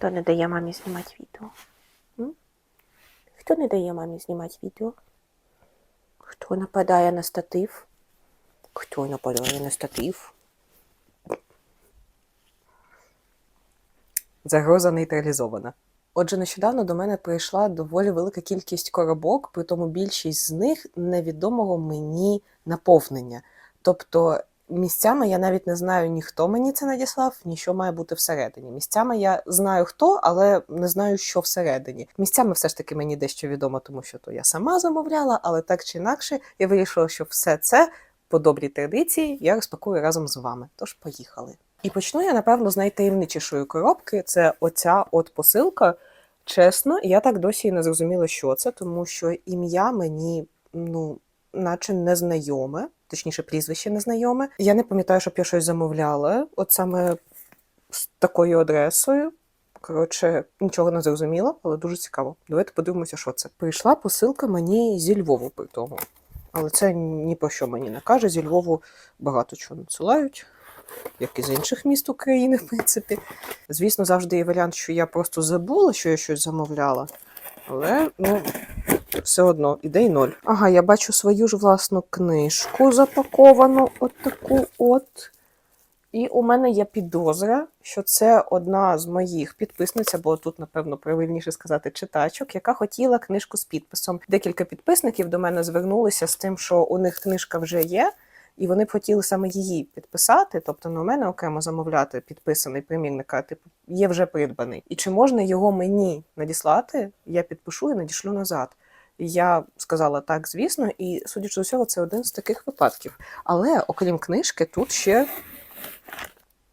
Хто не дає мамі знімати відео? Хто не дає мамі знімати відео? Хто нападає на статив? Хто нападає на статив? Загроза нейтралізована. Отже, нещодавно до мене прийшла доволі велика кількість коробок, при тому більшість з них невідомого мені наповнення. Тобто місцями я навіть не знаю ні хто мені це надіслав, ні що має бути всередині. Місцями я знаю хто, але не знаю, що всередині. Місцями все ж таки мені дещо відомо, тому що то я сама замовляла, але так чи інакше я вирішила, що все це по добрій традиції я розпакую разом з вами. Тож поїхали. І почну я, напевно, з найтаємничішої коробки. Це оця от посилка. Чесно, я так досі і не зрозуміла, що це, тому що ім'я мені, ну, наче незнайоме, точніше, прізвище незнайоме. Я не пам'ятаю, щоб я щось замовляла, от саме з такою адресою. Коротше, нічого не зрозуміла, але дуже цікаво. Давайте подивимося, що це. Прийшла посилка мені зі Львову при тому. Але це ні про що мені не каже. Зі Львову багато чого надсилають як і з інших міст України, в принципі. Звісно, завжди є варіант, що я просто забула, що я щось замовляла. Але, ну, все одно, ідей ноль. Ага, я бачу свою ж власну книжку запаковану, от таку от. І у мене є підозра, що це одна з моїх підписниць, або тут, напевно, правильніше сказати, читачок, яка хотіла книжку з підписом. Декілька підписників до мене звернулися з тим, що у них книжка вже є, і вони б хотіли саме її підписати, тобто не у мене окремо замовляти підписаний примірник, а типу є вже придбаний. І чи можна його мені надіслати? Я підпишу і надішлю назад. Я сказала так, звісно, і судячи з усього, це один з таких випадків. Але окрім книжки, тут ще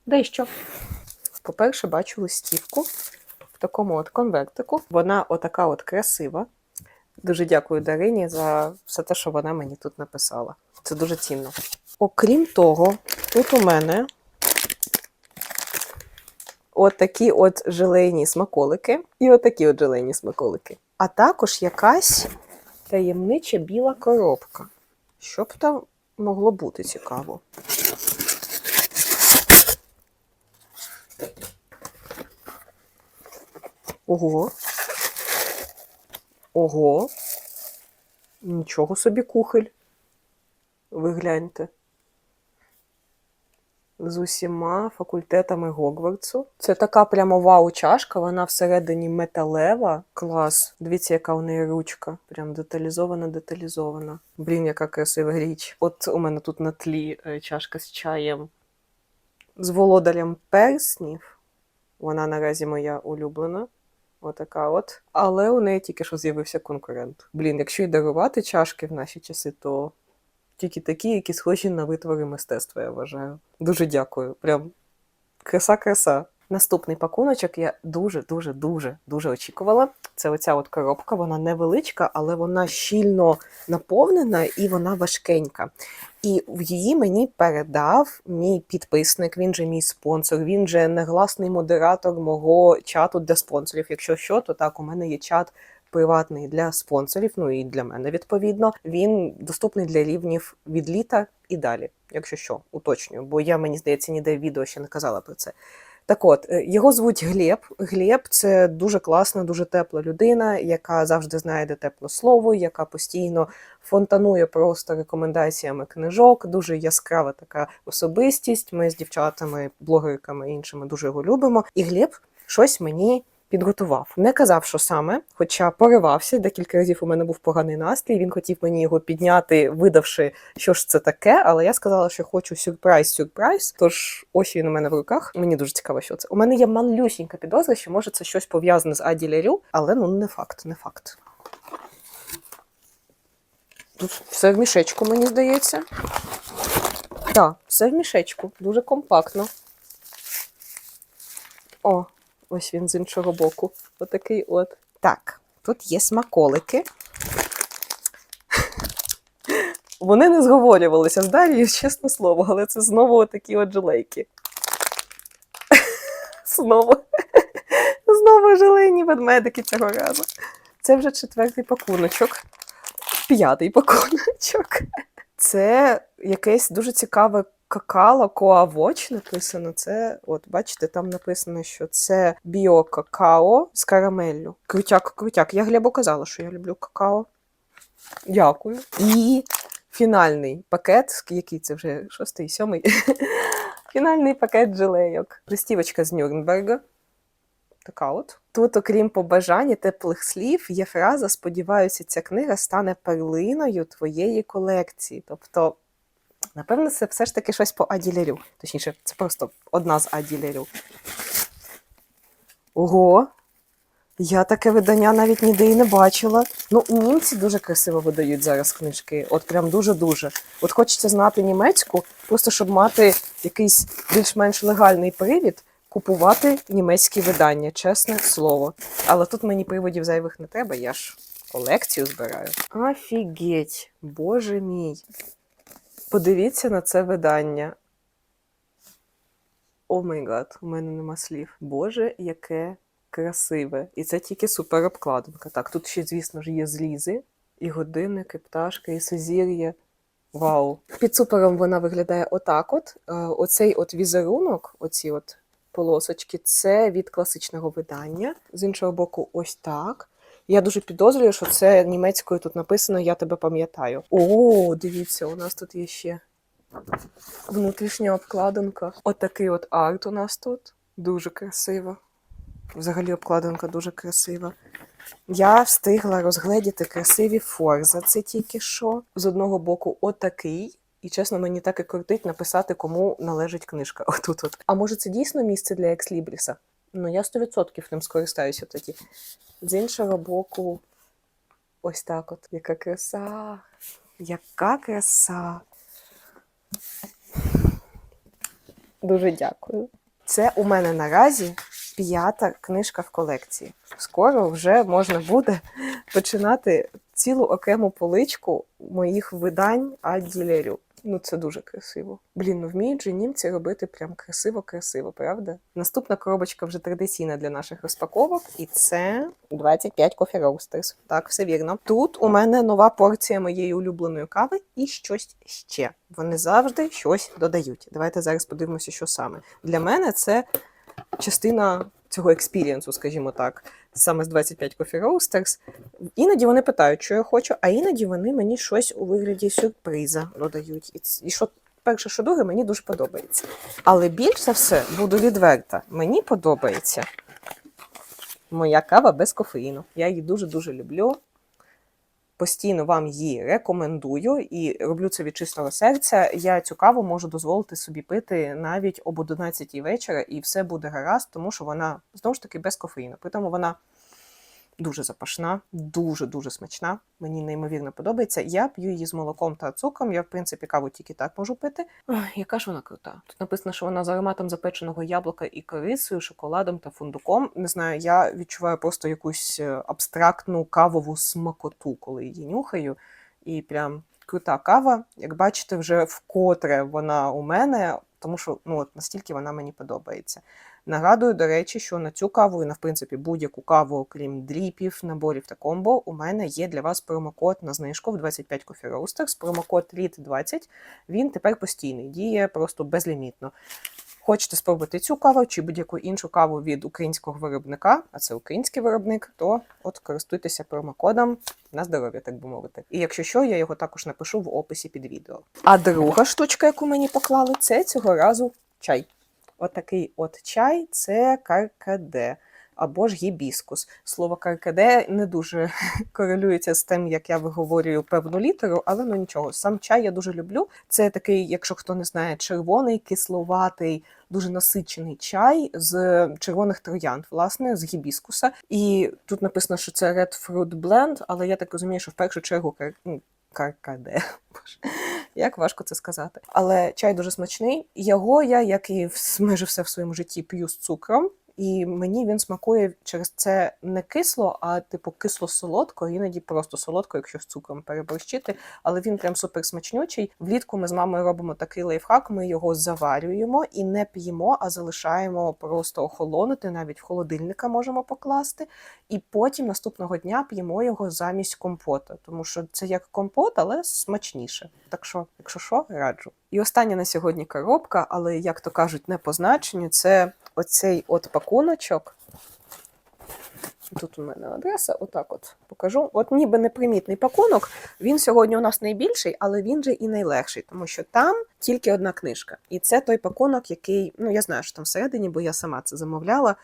дещо. По-перше, бачу листівку в такому от конвертику. Вона отака от красива. Дуже дякую Дарині за все те, що вона мені тут написала. Це дуже цінно. Окрім того, тут у мене от такі от желейні смаколики і отакі от желейні смаколики. А також якась таємнича біла коробка. Що б там могло бути цікаво? Ого. Ого. Нічого собі кухоль. Ви гляньте. З усіма факультетами Гогвартсу. Це така прямо вау чашка, вона всередині металева. Клас. Дивіться, яка у неї ручка. Прям деталізована, деталізована. Блін, яка красива річ. От у мене тут на тлі е, чашка з чаєм. З володарем перснів. Вона наразі моя улюблена. Отака от. Але у неї тільки що з'явився конкурент. Блін, якщо й дарувати чашки в наші часи, то тільки такі, які схожі на витвори мистецтва, я вважаю. Дуже дякую. Прям краса-краса. Наступний пакуночок я дуже, дуже, дуже, дуже очікувала. Це оця от коробка, вона невеличка, але вона щільно наповнена і вона важкенька. І в її мені передав мій підписник, він же мій спонсор, він же негласний модератор мого чату для спонсорів. Якщо що, то так, у мене є чат приватний для спонсорів, ну і для мене відповідно. Він доступний для рівнів від літа і далі, якщо що, уточнюю, бо я мені здається ніде відео ще не казала про це. Так от, е, його звуть Глеб. Глеб це дуже класна, дуже тепла людина, яка завжди знайде тепле слово, яка постійно фонтанує просто рекомендаціями книжок. Дуже яскрава така особистість. Ми з дівчатами, блогерками і іншими дуже його любимо. І Глеб щось мені підготував. Не казав, що саме, хоча поривався декілька разів. У мене був поганий настрій. Він хотів мені його підняти, видавши, що ж це таке. Але я сказала, що хочу сюрприз-сюрприз. Тож ось він у мене в руках. Мені дуже цікаво, що це. У мене є малюсінька підозра, що може це щось пов'язане з Аді Лярю, але ну не факт, не факт. Тут все в мішечку, мені здається. Так, все в мішечку, дуже компактно. О, ось він з іншого боку. Отакий от. Так, тут є смаколики. Вони не зговорювалися з Дарією, чесне слово, але це знову такі от желейки. Знову. Знову желейні ведмедики цього разу. Це вже четвертий пакуночок. П'ятий пакуночок. Це якесь дуже цікаве Какало Коавоч написано. Це, от бачите, там написано, що це біо-какао з карамеллю. Крутяк, крутяк. Я Глебу казала, що я люблю какао. Дякую. І фінальний пакет, який це вже шостий, сьомий. Фінальний пакет жилейок. Листівочка з Нюрнберга. Така от. Тут, окрім побажань і теплих слів, є фраза Сподіваюся, ця книга стане перлиною твоєї колекції. Тобто, напевно, це все ж таки щось по Аділярю. Точніше, це просто одна з Аділярю. Ого! Я таке видання навіть ніде і не бачила. Ну, німці дуже красиво видають зараз книжки. От прям дуже-дуже. От хочеться знати німецьку, просто щоб мати якийсь більш-менш легальний привід купувати німецькі видання, чесне слово. Але тут мені приводів зайвих не треба, я ж колекцію збираю. Офігеть, боже мій. Подивіться на це видання. О май гад, у мене нема слів. Боже, яке красиве. І це тільки супер обкладинка. Так, тут ще, звісно ж, є злізи, і годинники, пташки, і сузір'я. Вау! Під супером вона виглядає отак: от. Е, Оцей от візерунок, оці от полосочки, це від класичного видання. З іншого боку, ось так. Я дуже підозрюю, що це німецькою тут написано Я тебе пам'ятаю. О, дивіться, у нас тут є ще внутрішня обкладинка. Отакий от арт у нас тут. Дуже красиво. Взагалі обкладинка дуже красива. Я встигла розгледіти красиві форза. Це тільки що. З одного боку, отакий. І чесно, мені так і крутить написати, кому належить книжка. Отут от. А може, це дійсно місце для екслібріса? Ну, я 100% ним скористаюся тоді. З іншого боку, ось так от. Яка краса! Яка краса! Дуже дякую. Це у мене наразі п'ята книжка в колекції. Скоро вже можна буде починати цілу окрему поличку моїх видань Аділерю. Ну, це дуже красиво. Блін, ну вміють же німці робити прям красиво-красиво, правда? Наступна коробочка вже традиційна для наших розпаковок, і це 25 Coffee Roasters. Так, все вірно. Тут у мене нова порція моєї улюбленої кави і щось ще. Вони завжди щось додають. Давайте зараз подивимося, що саме. Для мене це частина цього експірієнсу, скажімо так, саме з 25 Coffee Roasters. Іноді вони питають, що я хочу, а іноді вони мені щось у вигляді сюрприза додають. І, що перше, що друге, мені дуже подобається. Але більш за все, буду відверта, мені подобається моя кава без кофеїну. Я її дуже-дуже люблю. Постійно вам її рекомендую і роблю це від чистого серця. Я цю каву можу дозволити собі пити навіть об 11 вечора, і все буде гаразд, тому що вона знову ж таки без кофеїну. При тому вона дуже запашна, дуже дуже смачна. Мені неймовірно подобається. Я п'ю її з молоком та цукром. Я, в принципі, каву тільки так можу пити. Ой, яка ж вона крута. Тут написано, що вона з ароматом запеченого яблука і корицею, шоколадом та фундуком. Не знаю, я відчуваю просто якусь е, абстрактну кавову смакоту, коли її нюхаю. І прям крута кава. Як бачите, вже вкотре вона у мене, тому що ну от настільки вона мені подобається. Нагадую, до речі, що на цю каву і на в принципі будь-яку каву, окрім дріпів, наборів та комбо, у мене є для вас промокод на знижку в 25 Coffee Roasters. Промокод LIT20. Він тепер постійний, діє просто безлімітно. Хочете спробувати цю каву чи будь-яку іншу каву від українського виробника, а це український виробник, то от користуйтеся промокодом на здоров'я, так би мовити. І якщо що, я його також напишу в описі під відео. А друга штучка, яку мені поклали, це цього разу чай. Отакий от чай це каркаде або ж гібіскус. Слово каркаде не дуже корелюється з тим, як я виговорюю певну літеру, але ну нічого. Сам чай я дуже люблю. Це такий, якщо хто не знає, червоний, кисловатий, дуже насичений чай з червоних троянд, власне, з гібіскуса. І тут написано, що це Red Fruit Blend, але я так розумію, що в першу чергу кар... ну, каркаде. Як важко це сказати. Але чай дуже смачний. Його я, як і майже все в своєму житті, п'ю з цукром. І мені він смакує через це не кисло, а типу кисло-солодко, іноді просто солодко, якщо з цукром переборщити. Але він прям супер смачнючий. Влітку ми з мамою робимо такий лайфхак. Ми його заварюємо і не п'ємо, а залишаємо просто охолонути. Навіть в холодильника можемо покласти. І потім наступного дня п'ємо його замість компота, тому що це як компот, але смачніше. Так що, якщо що, раджу. І остання на сьогодні коробка, але як то кажуть, не по значенню, це оцей от пакуночок. Тут у мене адреса, отак от покажу. От ніби непримітний пакунок. Він сьогодні у нас найбільший, але він же і найлегший, тому що там тільки одна книжка. І це той пакунок, який, ну я знаю, що там всередині, бо я сама це замовляла.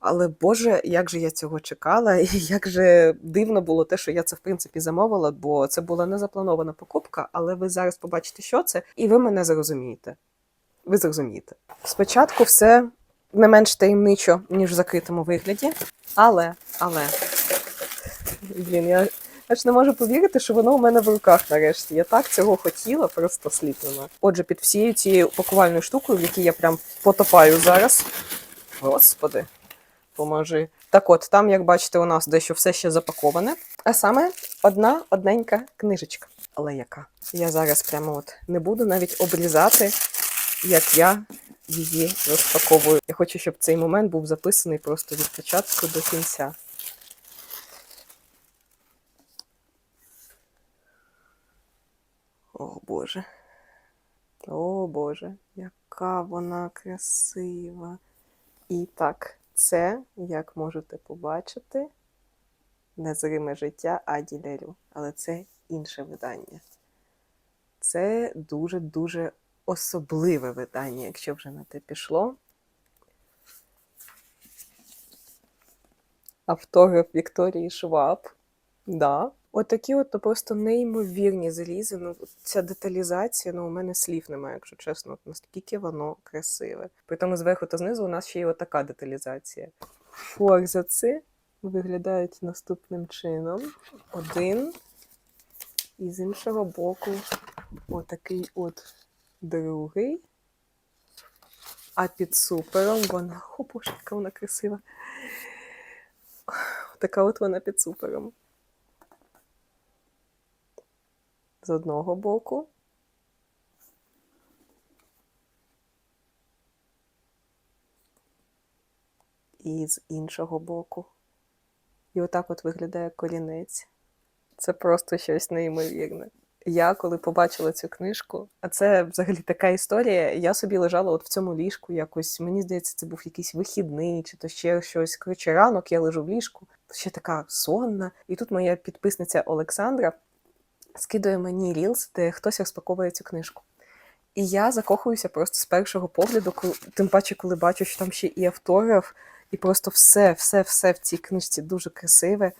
Але Боже, як же я цього чекала, і як же дивно було те, що я це в принципі замовила, бо це була не запланована покупка, але ви зараз побачите, що це, і ви мене зрозумієте. Ви зрозумієте. Спочатку все не менш таємничо, ніж в закритому вигляді. Але, але. Блін, я аж не можу повірити, що воно у мене в руках нарешті. Я так цього хотіла, просто слід нема. Отже, під всією цією пакувальною штукою, в якій я прям потопаю зараз. Господи, поможи. Так от, там, як бачите, у нас дещо все ще запаковане. А саме одна одненька книжечка. Але яка? Я зараз прямо от не буду навіть обрізати, як я її розпаковую. Я хочу, щоб цей момент був записаний просто від початку до кінця. О Боже. О Боже, яка вона красива. І так, це, як можете побачити, незриме життя Аді Лерю. Але це інше видання. Це дуже-дуже особливе видання, якщо вже на те пішло. Автограф Вікторії Шваб. Да. От от ну, просто неймовірні залізи. Ну, ця деталізація, ну, у мене слів немає, якщо чесно, наскільки воно красиве. При тому зверху та знизу у нас ще є отака деталізація. Форзаци виглядають наступним чином. Один. І з іншого боку, отакий от другий. А під супером вона. О, боже, яка вона красива. Така от вона під супером. З одного боку. І з іншого боку. І отак от виглядає колінець. Це просто щось неймовірне. Я коли побачила цю книжку, а це взагалі така історія. Я собі лежала от в цьому ліжку якось. Мені здається, це був якийсь вихідний, чи то ще щось. Коротше, ранок я лежу в ліжку, ще така сонна. І тут моя підписниця Олександра скидує мені рілс, де хтось розпаковує цю книжку. І я закохуюся просто з першого погляду, тим паче, коли бачу, що там ще і автограф, і просто все, все, все в цій книжці дуже красиве.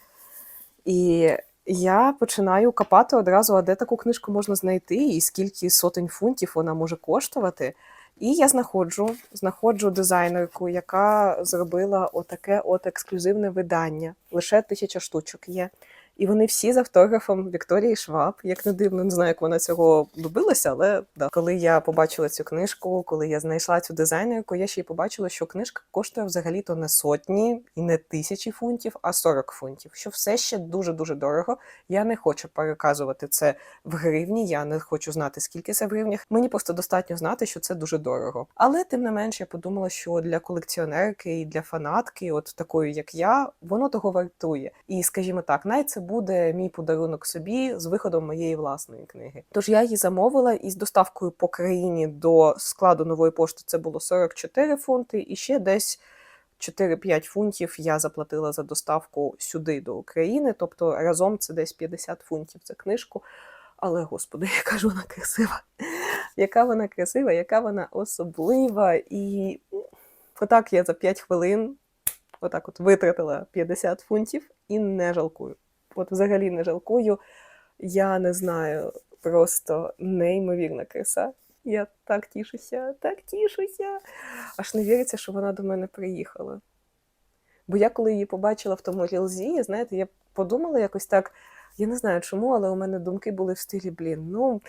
І я починаю копати одразу, а де таку книжку можна знайти, і скільки сотень фунтів вона може коштувати. І я знаходжу, знаходжу дизайнерку, яка зробила отаке от ексклюзивне видання. Лише тисяча штучок є. І вони всі з автографом Вікторії Шваб. Як не дивно, не знаю, як вона цього добилася, але да. коли я побачила цю книжку, коли я знайшла цю дизайнерку, я ще й побачила, що книжка коштує взагалі-то не сотні і не тисячі фунтів, а 40 фунтів. Що все ще дуже дуже дорого. Я не хочу переказувати це в гривні. Я не хочу знати, скільки це в гривнях. Мені просто достатньо знати, що це дуже дорого. Але тим не менш, я подумала, що для колекціонерки і для фанатки, от такої як я, воно того вартує. І скажімо так, навіть це буде мій подарунок собі з виходом моєї власної книги. Тож я її замовила із доставкою по країні до складу нової пошти це було 44 фунти, і ще десь 4-5 фунтів я заплатила за доставку сюди до України. Тобто разом це десь 50 фунтів за книжку. Але, господи, яка ж вона красива! Яка вона красива, яка вона особлива. І отак я за 5 хвилин отак от витратила 50 фунтів і не жалкую. От взагалі не жалкую. Я не знаю, просто неймовірна криса. Я так тішуся, так тішуся. Аж не віриться, що вона до мене приїхала. Бо я, коли її побачила в тому рілзі, знаєте, я подумала якось так, я не знаю чому, але у мене думки були в стилі, блін, ну,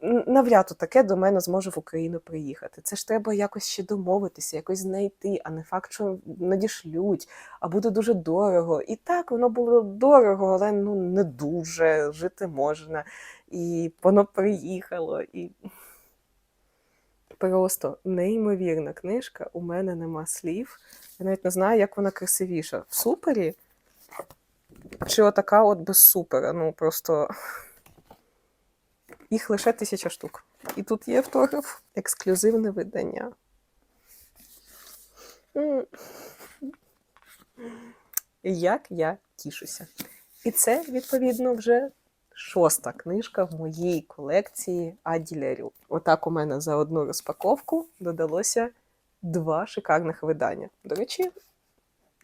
навряд таке до мене зможе в Україну приїхати. Це ж треба якось ще домовитися, якось знайти, а не факт, що надішлють, а буде дуже дорого. І так, воно було дорого, але ну не дуже жити можна. І воно приїхало. І просто неймовірна книжка. У мене нема слів. Я навіть не знаю, як вона красивіша. В супері? Чи отака от без супера? Ну просто їх лише тисяча штук. І тут є автограф, ексклюзивне видання. Як я тішуся. І це, відповідно, вже шоста книжка в моїй колекції Аділярю. Отак у мене за одну розпаковку додалося два шикарних видання. До речі,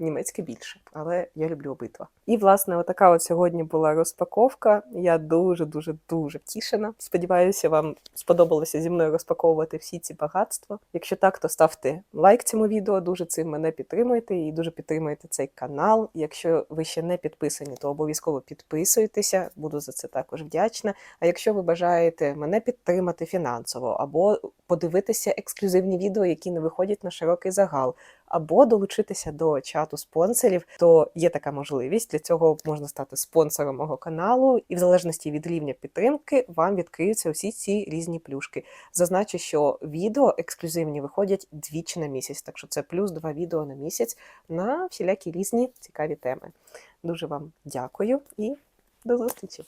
німецьке більше, але я люблю обидва. І, власне, отака от сьогодні була розпаковка. Я дуже, дуже, дуже втішена. Сподіваюся, вам сподобалося зі мною розпаковувати всі ці багатства. Якщо так, то ставте лайк цьому відео, дуже цим мене підтримуєте і дуже підтримуєте цей канал. Якщо ви ще не підписані, то обов'язково підписуйтеся, буду за це також вдячна. А якщо ви бажаєте мене підтримати фінансово або подивитися ексклюзивні відео, які не виходять на широкий загал, або долучитися до чату спонсорів, то є така можливість. Для цього можна стати спонсором мого каналу, і в залежності від рівня підтримки вам відкриються усі ці різні плюшки. Зазначу, що відео ексклюзивні виходять двічі на місяць, так що це плюс два відео на місяць на всілякі різні цікаві теми. Дуже вам дякую і до зустрічі!